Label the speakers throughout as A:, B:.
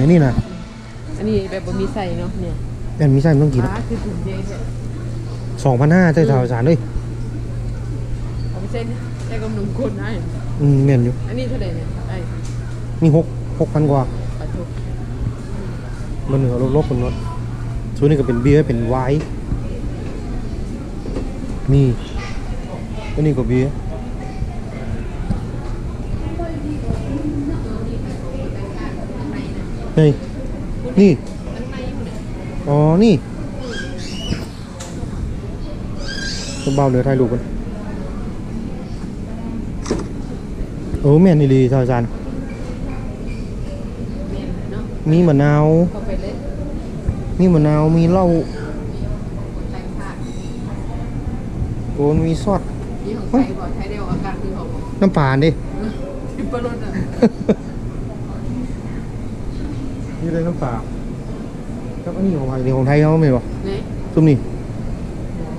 A: นิ่มดีดี
B: ไหนนี่นะ
A: ๆอันนี้แบบบ่มีใส่เนาะเนี่ย
B: แอนมีใช่มันต้องกิน
A: ฟ้าคือถุงเดียวเนี่ย
B: สองพันห้าใช่สาวสารเลย
A: เอาไปเส้นใส่กับนมข้นได้
B: อืมเมียนอยู่
A: อันนี้เท่าไหร่เนี่ยไอ้
B: มีหกหกพันกว่า
A: ปลาทุก
B: มันเหนือลบๆคนนดส่วนนี้ก็เป็นเบียร์เป็นไวน์นี่อันนี้ก็เบียร์เฮ้ย นี่
A: อันในมันเนี่ย
B: อ๋อ นี่ต้นเบาเหลือถ่ายรูปกันโอ้แม่นอี่ลีท่านอาจารย์
A: แม่นเนาะ
B: มีมะนาว
A: เข้าไปเลย
B: มีมะนาว มีเหล้า
A: ใส่ผ้า
B: โอ้มีซอส
A: นี่ของใช้บ่ใช้เดียวอากาศคือของ
B: น้ำปลาดิ
A: ทิปเปอร์รถอะ
B: นี่เลยน้ำปลาครับอันนี้ของไทยนี่ของไทยเขาไม่บอก
A: ไหน
B: ซุ่มนี่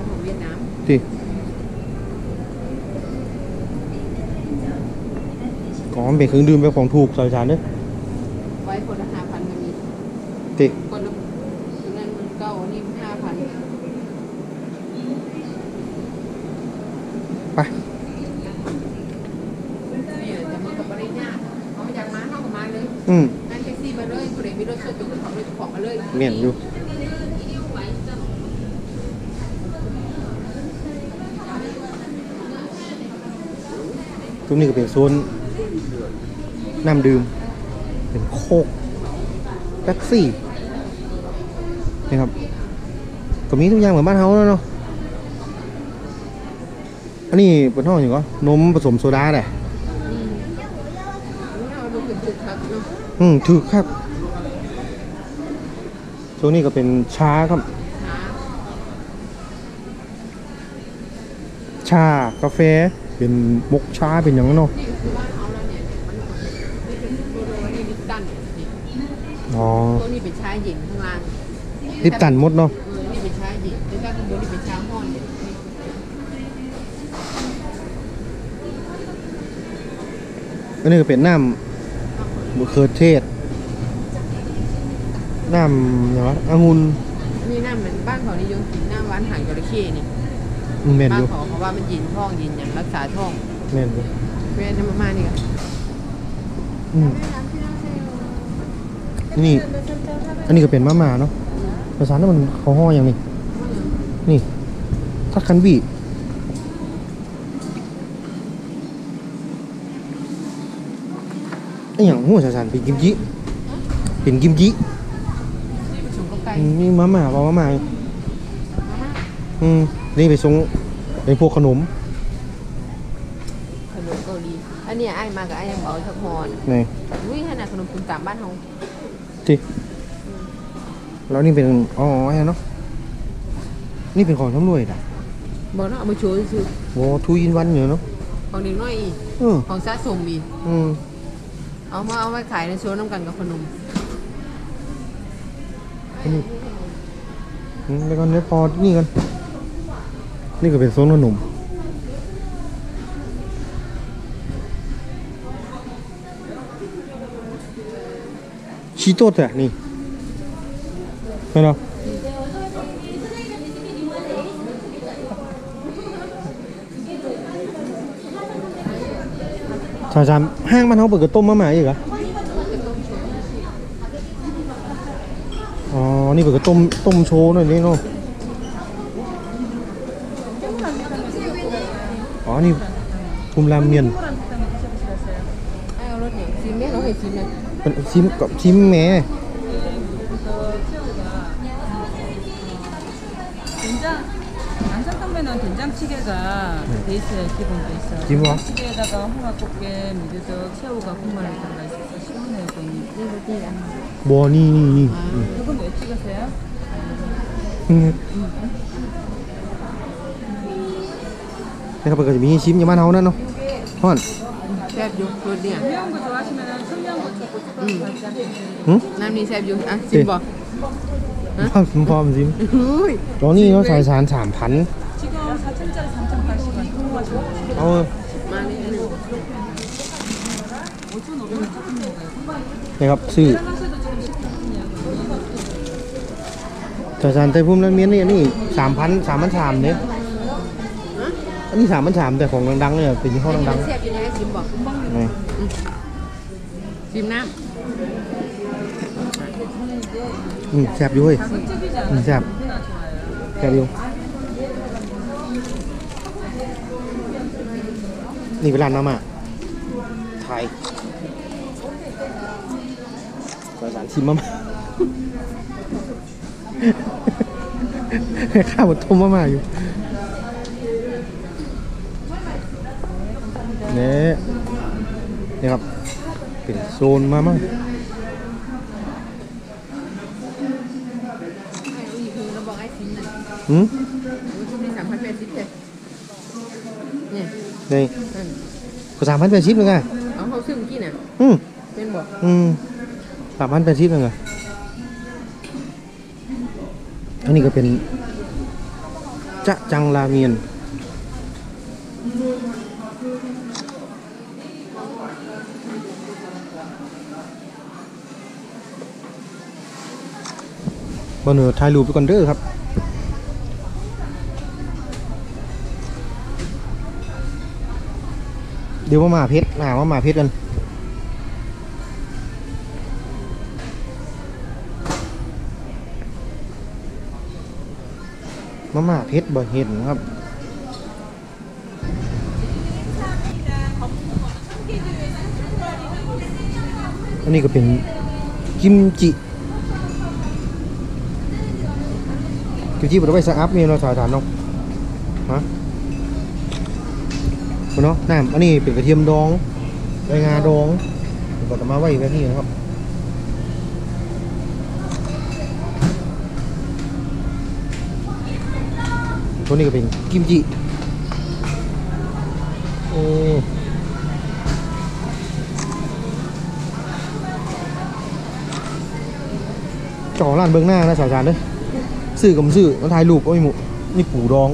A: ของเวียดนาม
B: ที่ของมันเป็นเครื่องดื่มเป็นของถูกสายสารเด้อ
A: ไว้คนละห้าพันมันมี
B: ที่
A: คนละอันนั้นมันเก้าอันนี้ห้าพัน
B: ไป
A: เนี่ยแต่มันก็บ่ได้ยากเขาอยากมาเข้ากับมาเลย
B: อืม
A: เลยคนไหนมีรถส่วนตัวก็ขับรถเจ้าของมาเลย
B: เมียนอยู่ตรงนี้ก็เป็นโซนน้ำดื่ม เป็นโคกแท็กซี่นะครับก็มีทุกอย่างเหมือนบ้านเฮาแล้วเนาะอันนี้เป็นห้องอยู่ก็นมผสมโซดาแหละ
A: อาดูขึ้นตึกครับเนาะ
B: อืมถูกครับช่วงนี้ก็เป็นชาครับ
A: หา
B: ชากาแฟเป็นมกชาเป็นอย่างนั้นเนาะ
A: นี่ก็คือบ้านเขาแล้วเนี่ยมันนี่เป็นโบโลนี่ลิปตันนี่
B: อ๋อ
A: ตัวนี้เป็นชาหญิงข้างล่าง
B: ลิปตันหมดเนาะ
A: เออนี่เป็นชาหญิงแล้วก็ข้างบนนี่เป็นชาห้อนเนี่ย
B: อันนี้ก็เป็นน้ำ มะเขือเทศน้ำอย่างวะองุ่น
A: นี่น้ำเหมือนบ้านเขานิยมกินน้ำหวานหางจระเข้นี่
B: อืมแม่น
A: บ้า
B: อนยู่
A: เขาเพราะว่ามันยินท้องยินอย่างรักษาท้อง
B: แม่นอยู่
A: เพื่อนจะมามานี่ก็
B: อืมนี่ อันนี้ก็เป็นมะม่าเนาะภาษานั้นมันเขาห่ออย่างนี้นี่ทักคันบี ไอ้อย่างหัวสารเป็นกิมจิเป็นกิมจิ
A: นี่เป็นชุมลูกไก่
B: อืมนี่มาม่าบอกมาม่า
A: มาม่า
B: อืมนี่ไปส่งเป็นพวกขนม
A: ขนมเกาหลี อันเนี้ยไอ้มากับไอ้ยังบอกทักฮอน
B: นี่
A: วิ่งขนาดขนมคุณตามบ้านเฮา
B: ที่แล้วนี่เป็น อ๋อไอ้เนาะ นี่เป็นของชำรวยนะ
A: บอกเนาะเอามาโชว์ซื่อ
B: โอ้ทูยินวันอยู่เนาะ
A: ๆของเด็กน้อยอีก
B: เออ
A: ของสะสมอีก
B: อืม
A: เอามาเอาไว้ขายในโชว์น้ำกันกับขนม
B: อืมแล้วก็เนี้ยพอนี่กัน นี่ก็เป็นโซนขนมชีโต้แต่นี่เห็นเหรอชาจามห้างมั นเขาเปิดกระต้มมาหมาอีกเหรออ๋อนี่เปิดกร
C: 찌개가 베이스에 기본 베이스.
B: 기본?
C: 찌개에다가 홍합국게, 미르덕, 새우가 국물에 들어가 있어서 시원해요, 좀.
A: นี่รถนี่อ่ะ
B: บัวนี่นี่นี่นี่
C: 조금 왜 찍으세요?
B: อืมนะครับก็จะมีชิมอย่างบ้านเฮานั่นเนาะฮ้อน
A: แซ่บอยู่รถเนี่ย
C: 매운 거 좋아하시면 청양고추 고춧가루 같이 하시면
B: หึ
A: น้ำนี่แซ่บอยู่อ่ะซิมบ่
B: พร้อมพร้อมชิม
A: อุ้ย
B: ตอนนี้เนาะสายสารสามพัน
C: 지금 4천짜리 3,080원 통과하시면
B: เอา
A: มาเลยอันหนึ่ง
C: 5,500원 조금 먹어요.
B: นะครับซื้อ
C: 텔라스도 지금 10분이야.
B: แต่สารไทยภูมินั้นเมียนนี่อันนี้สามพันสามพันสามเนี่ยอันนี้สามพันสามแต่ของดังๆเนี่ยเป็นยี่ห้อดัง
A: เสียบยังไงชิมบอก
B: ๆนี่
A: ชิมน้
B: อืมแซ่บอยู่เว้ย
C: 가격적이지
B: 음,
C: 않아서
B: 자.
C: 누구나 좋아요.
B: แซ่บอยู่ นี่เป็นร้านมาม่าไทยสารชิมมาม่าข้าวหมดต้มมาม่าอยู่เนี่ยนี่ครับ เป็นโซนมาม่าำ
A: ให้อีกคือเราบอกให้ชิมน
B: ก็สามพันแปดสิบเลยไง
A: เอาเขาซื้อเมื่อกี้น่ะ
B: อืม
A: เป็นบอก
B: อืมสามพันแปดสิบเลยไงอันนี้ก็เป็นจะจังราเมียนบอเหนือถ่ายรูปไปก่อนเด้อครับ เดี๋ยวมามาเพชรหาว่ามาเพชรกันมาม่าเพชรบ่เห็นครับอันนี้ก็เป็นกิมจิกิมจิบไว้สักอัพมีเราถ่ายฐานเนาะฮะ เนาะน้ำอันนี้เป็นกระเทียมดองใบงาดองก็จะมาไว้แบบนี้นะครับตัวนี้ก็เป็นกิมจิโอ้จ้าขอร้านเบื้องหน้านะสาวจานเด้อซื้อกับซื้อมาถ่ายรูปโอ้ยหมูนี่ปูดอง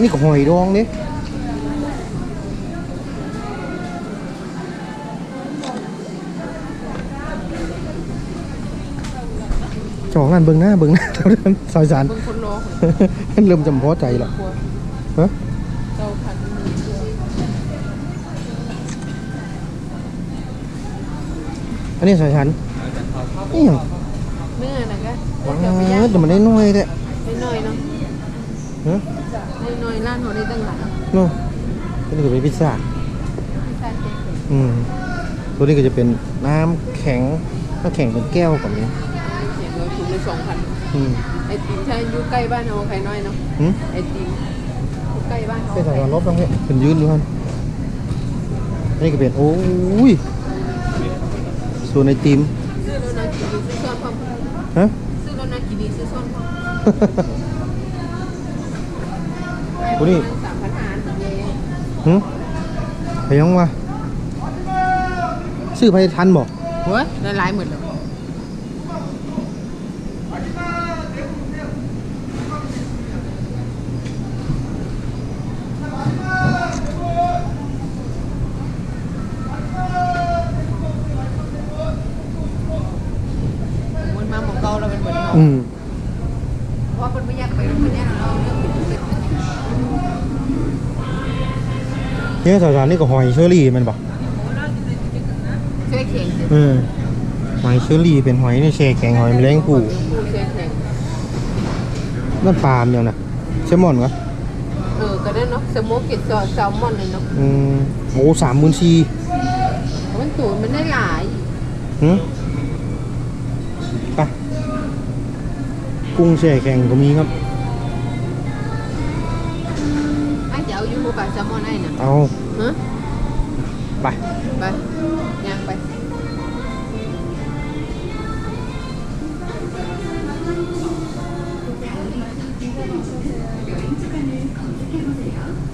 A: น
B: นี้ก็หอยดองเนี่ยเจ้าของร้านเบื้องหน้าเบื้องหน้าเท่านั้นสาวจาน
A: เบิ่งคนรอ
B: มันเริ่มจำเพาะใจแล้ว
A: กลัว
B: ฮะ
A: เจ้าพันมือกลัว
B: อันนี้สายชันนี่อย่าง
A: เนื้อนะก็
B: ว้า
A: เดี๋ยวไปย่าง
B: วแต่มันได้น้อยแท้
A: ให้น้อยเนาะ
B: ฮะ
A: ให้น้อยร้านเขาได้ตั้งหลาย
B: เนาะอันนี้ก็เป็นพิซซ่า
A: พิซซ่าเจ๊เอื
B: ม ตัวนี้ก็จะเป็นน้ำแข็งน้ำแข็งเป็นแก้วแบบนี้
A: สียเงินถุงละสองพัน
B: อืม
A: ไอติมใช่อยู่ใกล้บ้านเอาใครน้อยเนาะ
B: หืม
A: ไอติมอยู่ใกล้บ้านเอา
B: เป็น
A: ใค
B: สาย
A: ร
B: การลบต้องเนี่ยเป็นยืนอยู่ฮันอันนี้ก็เป็นโอ้ยส่วนไอติม
A: ซื้อแล้วนะกินดีซื้อซ่อนพร้อม
B: ฮะ
A: ซื้อแล้วนะกินดีซื้อซ่อนพร้อม
B: กูนี่
A: หื
B: มไปยังวะซื้อไปทันบอก
A: เฮ้ยละลายหมดเลยมันมาหมองเก่าแล้วเป็นเหมือนเก่า
B: อืม
A: เพราะว่าเป็นไม่อยากไปมันเนี่ยเราเรื่องปิดปิด
B: เนี่ย สายชันนี่ก็หอยเชอรี่มันบอก
A: ช่วยเข่ง
B: เออหอยเชอรี่เป็นหอยในแช่แข็งหอยแมลงภู่
A: ช่วยเข่ง
B: นั่นปลามเนี่ยนะแซลมอนวะ
A: เออก็ได้เนาะสมกก็ตซอแซลมอนเลยเนาะ
B: อืมโอ้สามหมื่นสี่
A: มันตูนมันได้หลาย
B: หืมไปกุ้งแช่แข็งก็มีครับ
A: ไอ้จะเอาอยู่คู่กับแซลมอนไอ้น่ะ
B: เอา
A: ฮะ
B: ไป
A: ไปย่างไป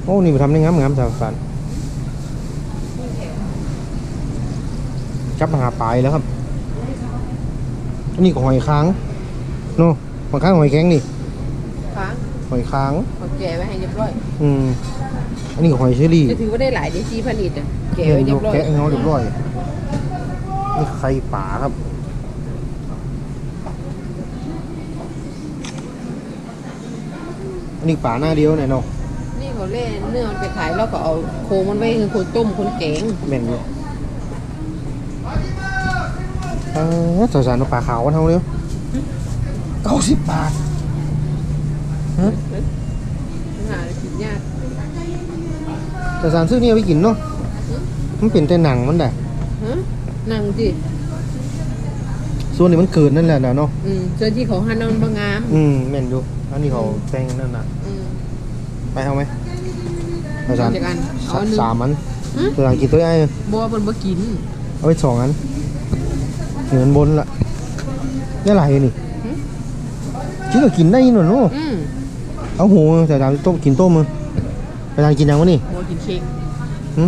B: โอ้ นี่มาทำได้งามงามสาวสันจับมาหาปลายแล้วครับอันนี้ก็หอยค้างเนาะหอยค้างหอยแข็งนี่
A: ค้าง
B: อหอยค้าง
A: เอาแกะไว้ให้เรียบร้อย
B: อืม อันนี้ก็หอยเชอรี่
A: จะถือว่าได้หลายเดซี่พันอิดอะแกะ
B: เห็
A: ไว้
B: นอ
A: เรีย
B: ยู่
A: บร้อย
B: แกะให้เขาเรียบร้อยนี่ไข่ป่าครับอันนี้ป่าหน้าเดียวไหนอยเนาะ
A: นี่เขาเล่เนื้อมันไปขายแล้วก็เอาโครงมันไว้คือคนต้มคนแกง
B: แม่นอยู่เออสาวสารเอาปลาขาวกันเท่าเดียวเก้าสิบบาทฮะ
A: หากินยาก
B: สาวสารซื้อนี่เอาไปกินเนาะมันเป็นแต่หนังมันแหละ
A: ฮะนั่งสิ
B: ส่วนนี้มันเกินนั่นแหละนะเนาะ
A: อืมเจอที่เขาหันเอามันบางงาม
B: อืมแม่นอยู่อันนี้เขาแซงนั่นน่ะ
A: อืม
B: ไปเอาไหมสาวสาร
A: เอาจากอันเอาอันหนึ่ง
B: สามอัน
A: ฮะ
B: สาวสารกินตัวไอ้
A: บัวบนบ่กิน
B: เอาไปสองอันเหนือนบนละนี่อะไรนี่คิดว่ากินได้ยินหน่อยเนาะ
A: อืม
B: เอาหูสาวสารต้มกินต้มมือ สาวสารกินยังวะนี่
A: บัวกินเค้ก
B: หึ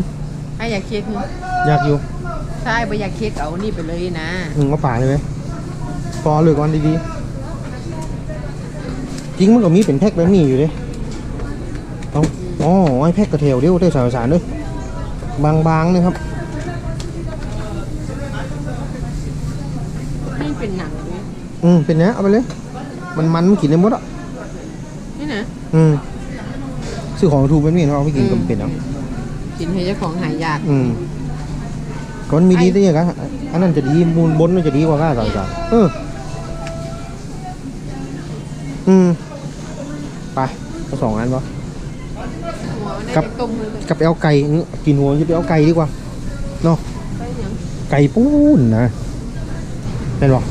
A: ไอ้อยากเค้กมั้ย
B: อยากอยู่
A: ใช่บ่อยากเค้กเอานี่ไปเลยนะ
B: อืมเอาป่าเลยไหมพอเลยก่อนดีๆจริงมันก็มีเป็นแพ็คแบบนี้อยู่เด้เอาอ๋อไอ้แพ็คกระเทียวเดียวได้สาวสารด้วยบางๆเลยครับ
A: นี่เป็นหนังเลย
B: อืมเป็นเนี้ยเอาไปเลย มันมันมันกินได้หมดอะ
A: นี่นะ
B: อืม ซื้อของถูกแบบนี้เราเอาไปกินก็เป็นเอะ
A: กินให้เจ้าของหายาก
B: อืมก็มันมีดีได้ยังไงอันนั้นจะดีมูลบนมันจะดีกว่าก้าสาวสารเอออืมไปเอาสองอันปะ
A: หัวมัน
B: กับ
A: ได้ไปต้มเลย
B: กับไปเอาไก่อื้อกินหัวจะไปเอาไก่ดีกว่าเนาะ
A: ไปหยัง
B: ไก่ปูนนะเห็นบอก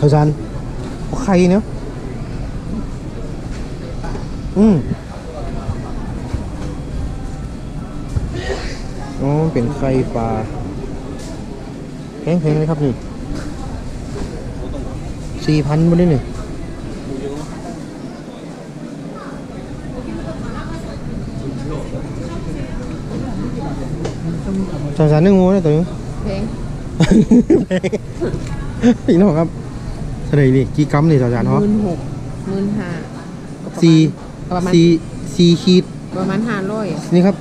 B: สาวสารเอาไข่เนาะอืม เป็นไข่ปลาแพงๆเลยครับนี่สี่พันบนนี้นี่สาวสารนึ่งงูเลยตัวนี้
A: เพลง
B: พี่น้องครับเท่าไหร่นี่กี่กรัมนี่สาวสาร
A: ห
B: ฮะ
A: มื่นหกหมื่นห้า
B: สี่
A: ประมาณ
B: สี่สี่ขีด
A: ประมาณห้าร้อย
B: นี่ครับ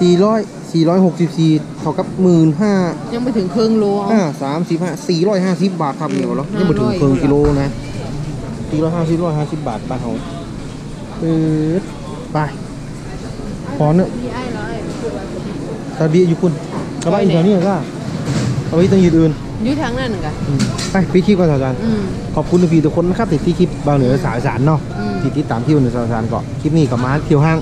B: สี่ร้อยสี่ร้อยหกสิบสี่เท่ากับหมื่นห้า
A: ยังไม่ถึงครึ่งโล
B: ห้าสามสิบห้าสี่ร้อยห้าสิบบาทครับเนี่ยเหรอ
A: ห้าร้อย
B: ยังไม่ถึงครึ่งกิโลนะสี่ร้อยห้าสิบร้อยห้าสิบบาทบ้านเขาเออไปพอเนอะ
A: พี่ไอ้ร้อย
B: ตาดีอยู่คุณกระบะอีกแถวนี้ก็เอาไว้ตั้งยืดอื่น
A: อยู่ทางนั้นกะ
B: อืมไปพี่คลิปก่อนสาวสาร
A: อืม
B: ขอบคุณพี่ทุกคนนะครับที่ที่คลิปบางเหนือสาวสารเนาะ
A: อืม
B: ที่ติดตามที่บางเหนือสาวสารก็คลิปนี้ก็มาเที่ยวห้าง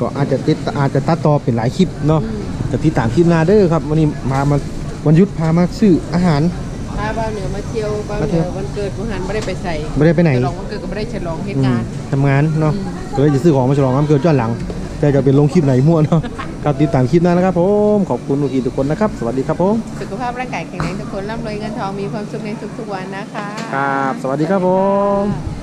B: ก็อาจจะติดอาจจะตัดต่อเป็นหลายคลิปเนาะ
A: อืม
B: แต่ที่ตามคลิปหนาเด้อครับวันนี้มามาวันหยุดพามาซื้ออาหาร
A: พาบ้านเหนือมาเที่ยวบ้าน
B: มา
A: เห
B: เที่
A: นื
B: ยว
A: อวันเกิดผู้หันไม่ได้ไปใส่
B: ไม่ได้ไปไหน
A: ฉลองวันเกิดก็ไม่ได้ฉลองเหตุ
B: อืม
A: การณ์
B: ทำงานเนาะ
A: อืม
B: ก็เลยจะซื้อของมาฉลองวันเกิดย้อนหลัง แต่จะเป็นลงคลิปไหนมั่วเนาะครับติดตามคลิปหน้านะครับผมขอบคุณทุกทีทุกคนนะครับ สวัสดีครับผม
A: สุขภาพร่างกายแข็งแรงทุกคนร่ำรวยเงินทองมีความสุขในทุกๆวันนะคะ
B: ครับ สวัสดีครับผม
A: ค่ะ